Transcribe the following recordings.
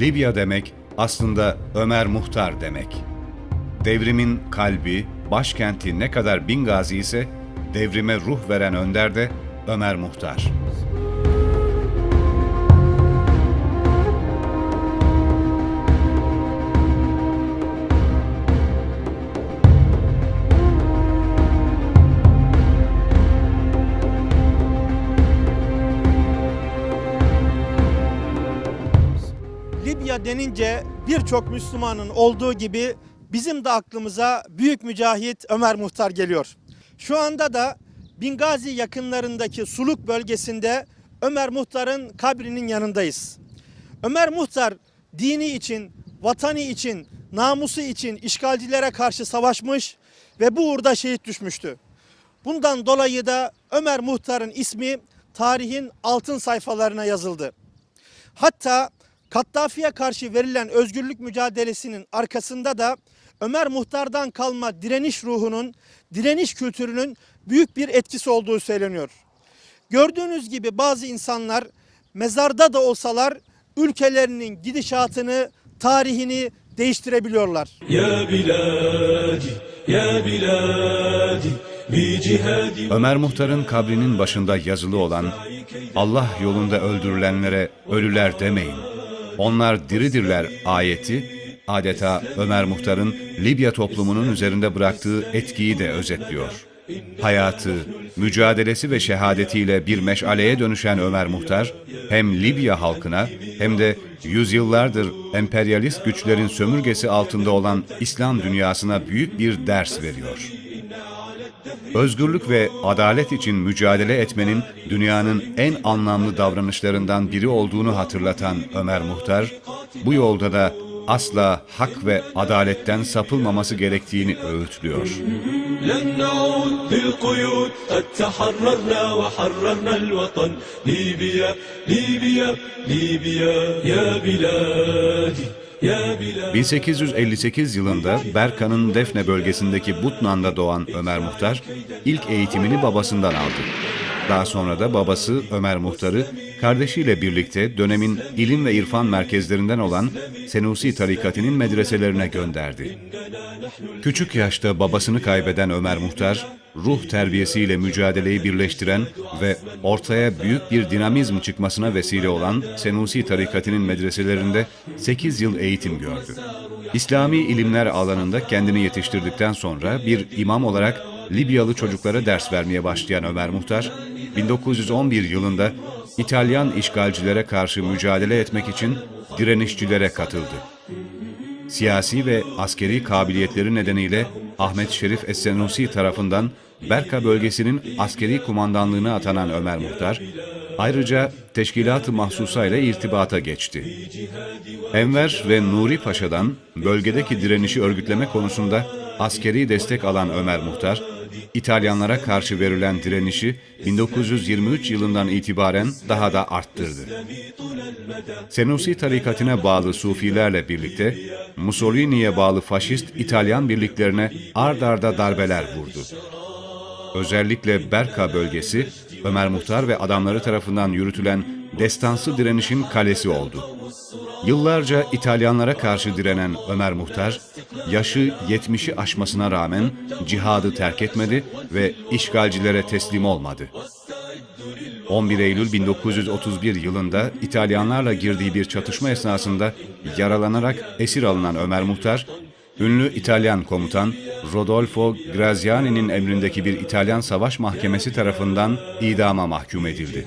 Libya demek aslında Ömer Muhtar demek. Devrimin kalbi, başkenti ne kadar Bingazi ise devrime ruh veren önder de Ömer Muhtar. Denince birçok Müslümanın olduğu gibi bizim de aklımıza büyük mücahit Ömer Muhtar geliyor. Şu anda da Bingazi yakınlarındaki Suluk bölgesinde Ömer Muhtar'ın kabrinin yanındayız. Ömer Muhtar dini için, vatanı için, namusu için işgalcilere karşı savaşmış ve bu uğurda şehit düşmüştü. Bundan dolayı da Ömer Muhtar'ın ismi tarihin altın sayfalarına yazıldı. Hatta Kattafi'ye karşı verilen özgürlük mücadelesinin arkasında da Ömer Muhtar'dan kalma direniş ruhunun, direniş kültürünün büyük bir etkisi olduğu söyleniyor. Gördüğünüz gibi bazı insanlar mezarda da olsalar ülkelerinin gidişatını, tarihini değiştirebiliyorlar. Ya biladi, ya biladi, Ömer Muhtar'ın kabrinin başında yazılı olan Allah yolunda öldürülenlere ölüler demeyin. Onlar diridirler ayeti adeta Ömer Muhtar'ın Libya toplumunun üzerinde bıraktığı etkiyi de özetliyor. Hayatı, mücadelesi ve şehadetiyle bir meşaleye dönüşen Ömer Muhtar, hem Libya halkına hem de yüzyıllardır emperyalist güçlerin sömürgesi altında olan İslam dünyasına büyük bir ders veriyor Özgürlük ve adalet için mücadele etmenin dünyanın en anlamlı davranışlarından biri olduğunu hatırlatan Ömer Muhtar, bu yolda da asla hak ve adaletten sapılmaması gerektiğini öğütlüyor. لن نعود بالقيود قد تحررنا وحررنا الوطن ليبيا ليبيا ليبيا يا بلادي يا بلادي 1858 yılında Berka'nın Defne bölgesindeki Butnan'da doğan Ömer Muhtar, ilk eğitimini babasından aldı. Daha sonra da babası Ömer Muhtar'ı kardeşiyle birlikte dönemin ilim ve irfan merkezlerinden olan Senusi tarikatının medreselerine gönderdi. Küçük yaşta babasını kaybeden Ömer Muhtar, ruh terbiyesiyle mücadeleyi birleştiren ve ortaya büyük bir dinamizm çıkmasına vesile olan Senusi tarikatının medreselerinde 8 yıl eğitim gördü. İslami ilimler alanında kendini yetiştirdikten sonra bir imam olarak Libyalı çocuklara ders vermeye başlayan Ömer Muhtar, 1911 yılında İtalyan işgalcilere karşı mücadele etmek için direnişçilere katıldı. Siyasi ve askeri kabiliyetleri nedeniyle Ahmet Şerif Es-Senusi tarafından Berka bölgesinin askeri kumandanlığına atanan Ömer Muhtar, ayrıca Teşkilat-ı Mahsusa ile irtibata geçti. Enver ve Nuri Paşa'dan bölgedeki direnişi örgütleme konusunda askeri destek alan Ömer Muhtar, İtalyanlara karşı verilen direnişi 1923 yılından itibaren daha da arttırdı. Senusi tarikatine bağlı Sufilerle birlikte Mussolini'ye bağlı faşist İtalyan birliklerine ard arda darbeler vurdu. Özellikle Berka bölgesi Ömer Muhtar ve adamları tarafından yürütülen destansı direnişin kalesi oldu. Yıllarca İtalyanlara karşı direnen Ömer Muhtar, yaşı 70'i aşmasına rağmen cihadı terk etmedi ve işgalcilere teslim olmadı. 11 Eylül 1931 yılında İtalyanlarla girdiği bir çatışma esnasında yaralanarak esir alınan Ömer Muhtar, ünlü İtalyan komutan Rodolfo Graziani'nin emrindeki bir İtalyan savaş mahkemesi tarafından idama mahkum edildi.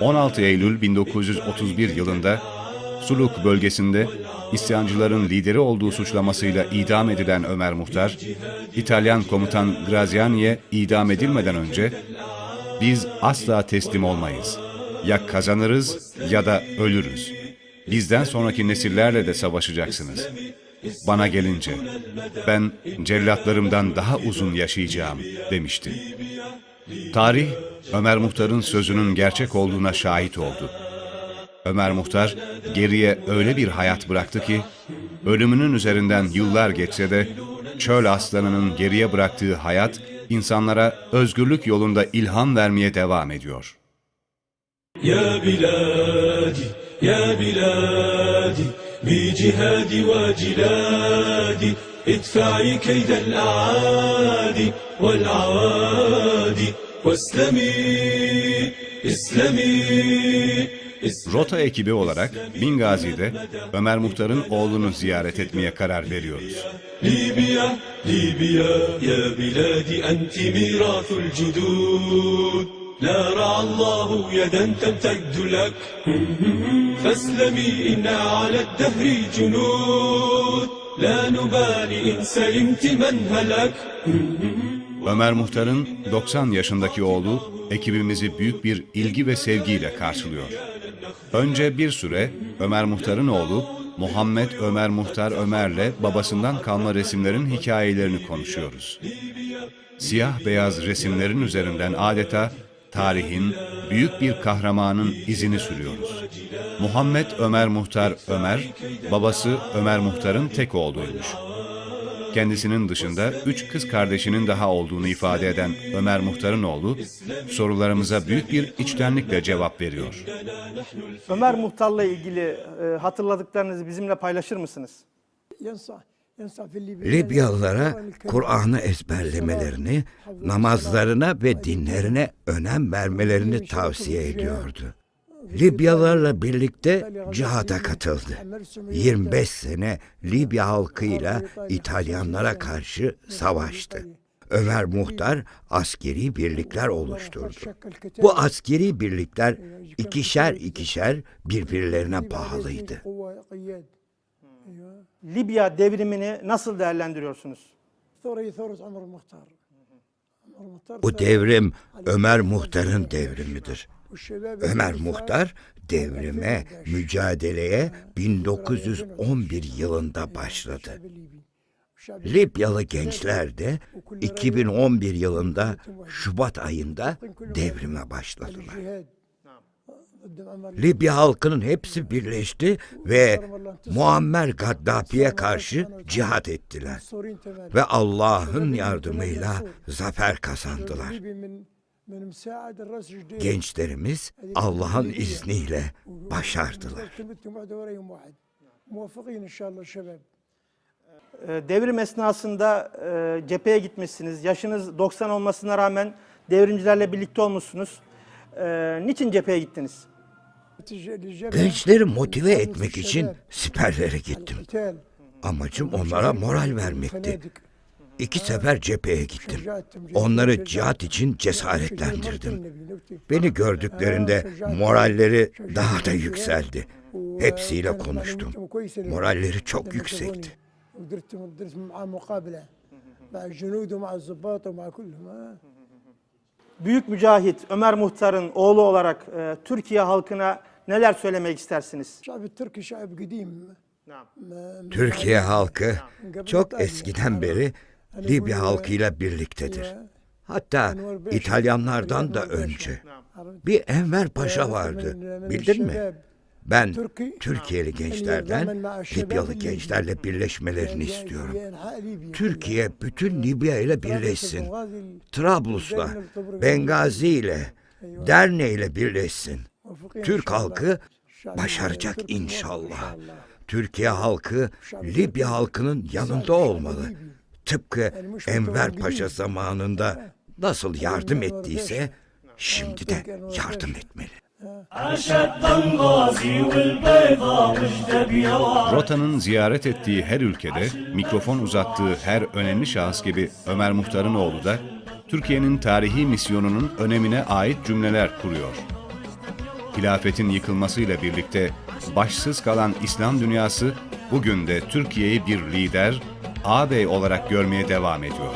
16 Eylül 1931 yılında Suluk bölgesinde isyancıların lideri olduğu suçlamasıyla idam edilen Ömer Muhtar, İtalyan komutan Graziani'ye idam edilmeden önce biz asla teslim olmayız. Ya kazanırız ya da ölürüz. Bizden sonraki nesillerle de savaşacaksınız. Bana gelince ben cellatlarımdan daha uzun yaşayacağım demişti. Tarih Ömer Muhtar'ın sözünün gerçek olduğuna şahit oldu. Ömer Muhtar geriye öyle bir hayat bıraktı ki ölümünün üzerinden yıllar geçse de çöl aslanının geriye bıraktığı hayat insanlara özgürlük yolunda ilham vermeye devam ediyor. Ya biladi, ya biladi, bi cihadi ve ciladi, idfai keydel aadi vel aadi, vaslami, islami, Rota ekibi olarak Bingazi'de Ömer Muhtar'ın oğlunu ziyaret etmeye karar veriyoruz. ليبيا ليبيا يا بلادي أنت ميراث الجدود لا رعى الله يدا تمتد لك فاسلمي إنا على الدهر جنود لا نبالي إن سلمت من هلك Ömer Muhtar'ın 90 yaşındaki oğlu ekibimizi büyük bir ilgi ve sevgiyle karşılıyor. Önce bir süre Ömer Muhtar'ın oğlu Muhammed Ömer Muhtar Ömer'le babasından kalma resimlerin hikayelerini konuşuyoruz. Siyah beyaz resimlerin üzerinden adeta tarihin büyük bir kahramanın izini sürüyoruz. Muhammed Ömer Muhtar Ömer, babası Ömer Muhtar'ın tek oğluymuş. Kendisinin dışında üç kız kardeşinin daha olduğunu ifade eden Ömer Muhtar'ın oğlu, sorularımıza büyük bir içtenlikle cevap veriyor. Ömer Muhtar'la ilgili e, hatırladıklarınızı bizimle paylaşır mısınız? Libyalılara Kur'an'ı ezberlemelerini, namazlarına ve dinlerine önem vermelerini tavsiye ediyordu. Libyalılarla birlikte cihada katıldı. 25 sene Libya halkıyla İtalyanlara karşı savaştı. Ömer Muhtar askeri birlikler oluşturdu. Bu askeri birlikler ikişer ikişer birbirlerine bağlıydı. Libya devrimini nasıl değerlendiriyorsunuz? Bu devrim Ömer Muhtar'ın devrimidir. Ömer Muhtar devrime, mücadeleye 1911 yılında başladı. Libyalı gençler de 2011 yılında Şubat ayında devrime başladılar. Libya halkının hepsi birleşti ve Muammer Gaddafi'ye karşı cihat ettiler. Ve Allah'ın yardımıyla zafer kazandılar. Gençlerimiz Allah'ın izniyle başardılar. E, devrim esnasında e, cepheye gitmişsiniz. Yaşınız 90 olmasına rağmen devrimcilerle birlikte olmuşsunuz. E, niçin cepheye gittiniz? Gençleri motive etmek için siperlere gittim. Amacım onlara moral vermekti. İki sefer cepheye gittim. Onları cihat için cesaretlendirdim. Beni gördüklerinde moralleri daha da yükseldi. Hepsiyle konuştum. Moralleri çok yüksekti. Büyük Mücahit Ömer Muhtar'ın oğlu olarak e, Türkiye halkına neler söylemek istersiniz? Türkiye halkı çok eskiden beri Libya halkıyla birliktedir. Hatta İtalyanlardan da önce. Bir Enver Paşa vardı. Bildin mi? Ben Türkiye'li gençlerden Libyalı gençlerle birleşmelerini istiyorum. Türkiye bütün Libya ile birleşsin. Trablus'la, Bengazi ile, Derne ile birleşsin. Türk halkı başaracak inşallah. Türkiye halkı Libya halkının yanında olmalı. Tıpkı Enver Paşa zamanında nasıl yardım ettiyse şimdi de yardım etmeli. Rota'nın ziyaret ettiği her ülkede mikrofon uzattığı her önemli şahıs gibi Ömer Muhtar'ın oğlu da Türkiye'nin tarihi misyonunun önemine ait cümleler kuruyor. Hilafetin yıkılmasıyla birlikte başsız kalan İslam dünyası bugün de Türkiye'yi bir lider, ağabey olarak görmeye devam ediyor.